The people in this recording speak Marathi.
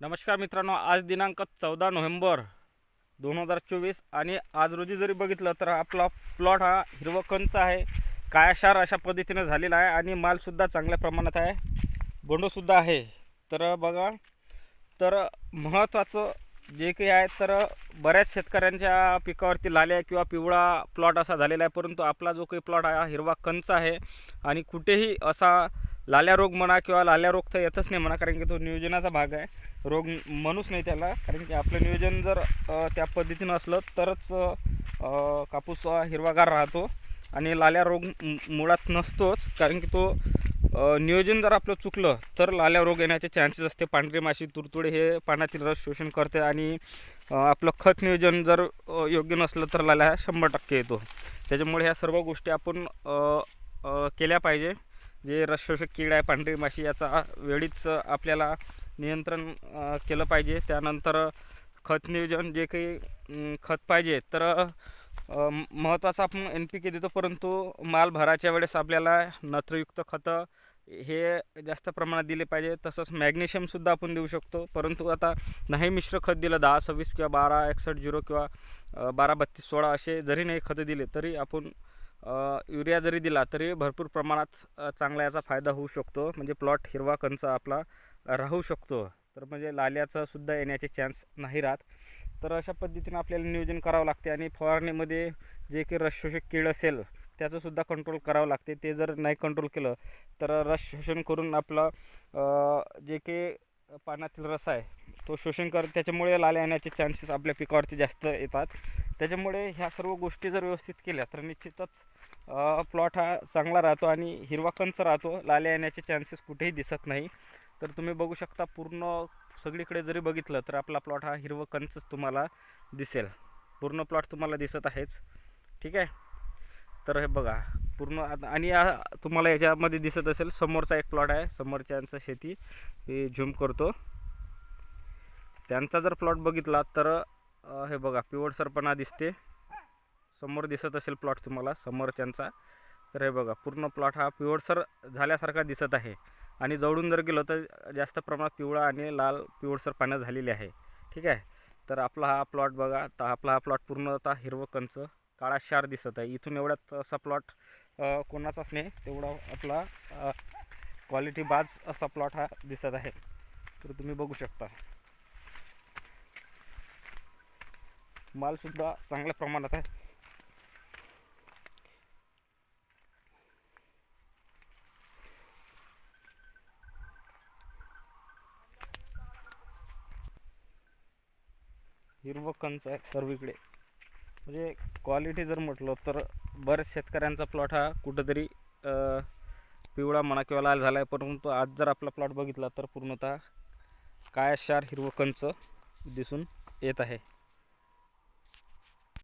नमस्कार मित्रांनो आज दिनांक चौदा नोव्हेंबर दोन हजार चोवीस आणि आज रोजी जरी बघितलं तर आपला प्लॉट हा हिरवं कंच आहे. कायाशार अशा पद्धतीनं झालेला आहे आणि मालसुद्धा चांगल्या प्रमाणात आहे. बोंडोसुद्धा आहे. तर बघा तर महत्त्वाचं जे काही आहे तर बऱ्याच शेतकऱ्यांच्या पिकावरती लाल्या किंवा पिवळा प्लॉट असा झालेला आहे. परंतु आपला जो काही प्लॉट आहे हा हिरवा कंच आहे. आणि कुठेही असा लाल्या रोग म्हणा किंवा लाल्या रोग तर येतच नाही म्हणा कारण की तो नियोजनाचा भाग आहे. रोग म्हणूच नाही त्याला कारण की आपलं नियोजन जर त्या पद्धतीनं असलं तरच कापूस हिरवागार राहतो आणि लाल्या रोग मुळात नसतोच कारण की तो नियोजन जर आपलं चुकलं तर लाल्या रोग येण्याचे चान्सेस असते. पांढरी माशी तुरतुडे हे पाण्यातील रस शोषण करते आणि आपलं खत नियोजन जर योग्य नसलं तर लाल्या हा शंभर टक्के येतो. त्याच्यामुळे ह्या सर्व गोष्टी आपण केल्या पाहिजे. जे रसशोषक कीड आहे पांढरी माशी याचा वेळीच आपल्याला नियंत्रण केलं पाहिजे. त्यानंतर खत नियोजन जे काही खत पाहिजे तर महत्त्वाचं आपण एन पी के देतो परंतु माल भराच्या वेळेस आपल्याला नत्रयुक्त खतं हे जास्त प्रमाणात दिले पाहिजे. तसंच मॅग्नेशियमसुद्धा आपण देऊ शकतो. परंतु आता नाही मिश्र खत दिलं दहा सव्वीस किंवा बारा एकसष्ट झिरो किंवा बारा बत्तीस सोळा असे जरी नाही खतं दिले तरी आपण युरिया जरी दिला तरी भरपूर प्रमाणात चांगला याचा फायदा होऊ शकतो. म्हणजे प्लॉट हिरवा कंच आपला राहू शकतो. तर म्हणजे लाल्याचं सुद्धा येण्याचे चान्स नाही राहत. तर अशा पद्धतीनं आपल्याला नियोजन करावं लागते आणि फवारणीमध्ये जे की रस शोषक कीड असेल त्याचंसुद्धा कंट्रोल करावं लागते. ते जर नाही कंट्रोल केलं तर रस शोषण करून आपलं जे की पानातील रस आहे. तो शोषण कर त्याच्यामुळे लाल्या येण्याचे चान्सेस आपल्या पिकावरती जास्त येतात. त्याच्यामुळे ह्या सर्व गोष्टी जर व्यवस्थित केल्या तर निश्चितच प्लॉट हा चांगला राहतो आणि हिरवा कंच राहतो. लाल्या येण्याचे चान्सेस कुठेही दिसत नाही. तर तुम्ही बघू शकता पूर्ण सगळीकडे जरी बघितलं तर आपला प्लॉट हा हिरवं कंचच तुम्हाला दिसेल. पूर्ण प्लॉट तुम्हाला दिसत आहेच. ठीक आहे? तर हे बघा पूर्ण आता- आणि तुम्हाला याच्यामध्ये दिसत असेल समोरचा एक प्लॉट आहे. समोरच्यांचं शेती मी झूम करतो. त्यांचा जर प्लॉट बघितला तर हे बघा पिवळसरपणा दिसते. समोर दिसत असेल प्लॉट तुम्हाला समोरच्यांचा. तर हे बघा पूर्ण प्लॉट हा पिवळसर झाल्यासारखा दिसत आहे. आणि जवळून जर गेलो तर जास्त प्रमाणात पिवळा आणि लाल पिवळसर पानं झालेली आहे. ठीक आहे? तर आपला हा प्लॉट बघा. तर आपला हा प्लॉट पूर्णतः हिरवं कंच. काळा शार दिसत आहे. इथून एवढ्यात असा प्लॉट कोणाचाच नाही तेवढा आपला क्वालिटी बाज असा प्लॉट हा दिसत आहे. तर तुम्ही बघू शकता. मालसुद्धा चांगल्या प्रमाणात आहे. हिरवं कंच आहे सर्वीकडे. म्हणजे क्वालिटी जर म्हटलं तर बऱ्याच शेतकऱ्यांचा प्लॉट हा कुठंतरी पिवळा म्हणा किंवा लाल झाला आहे परंतु आज जर आपला प्लॉट बघितला तर पूर्णतः कायाशार हिरवं कंच दिसून येत आहे.